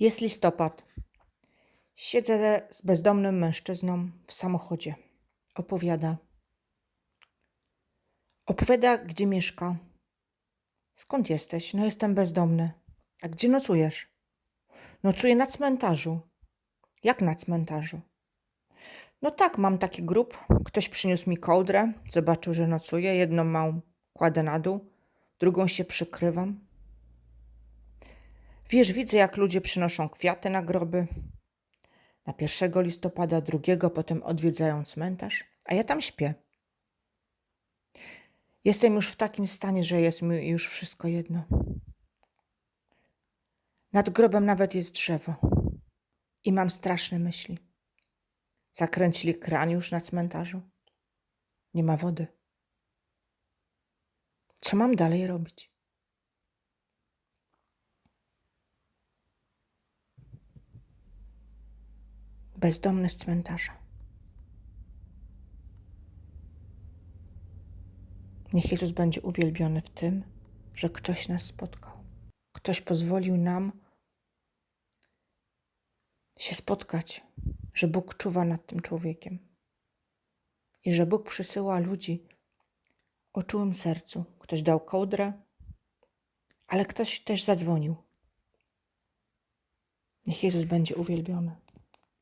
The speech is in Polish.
Jest listopad. Siedzę z bezdomnym mężczyzną w samochodzie. Opowiada. Opowiada, gdzie mieszka. Skąd jesteś? No, jestem bezdomny. A gdzie nocujesz? Nocuję na cmentarzu. Jak na cmentarzu? No tak, mam taki grób. Ktoś przyniósł mi kołdrę, zobaczył, że nocuję. Jedną małą kładę na dół, drugą się przykrywam. Wiesz, widzę, jak ludzie przynoszą kwiaty na groby. Na 1 listopada, drugiego, potem odwiedzają cmentarz, a ja tam śpię. Jestem już w takim stanie, że jest mi już wszystko jedno. Nad grobem nawet jest drzewo. I mam straszne myśli. Zakręcili kran już na cmentarzu. Nie ma wody. Co mam dalej robić? Bezdomny z cmentarza. Niech Jezus będzie uwielbiony w tym, że ktoś nas spotkał. Ktoś pozwolił nam się spotkać, że Bóg czuwa nad tym człowiekiem i że Bóg przysyła ludzi o czułym sercu. Ktoś dał kołdrę, ale ktoś też zadzwonił. Niech Jezus będzie uwielbiony.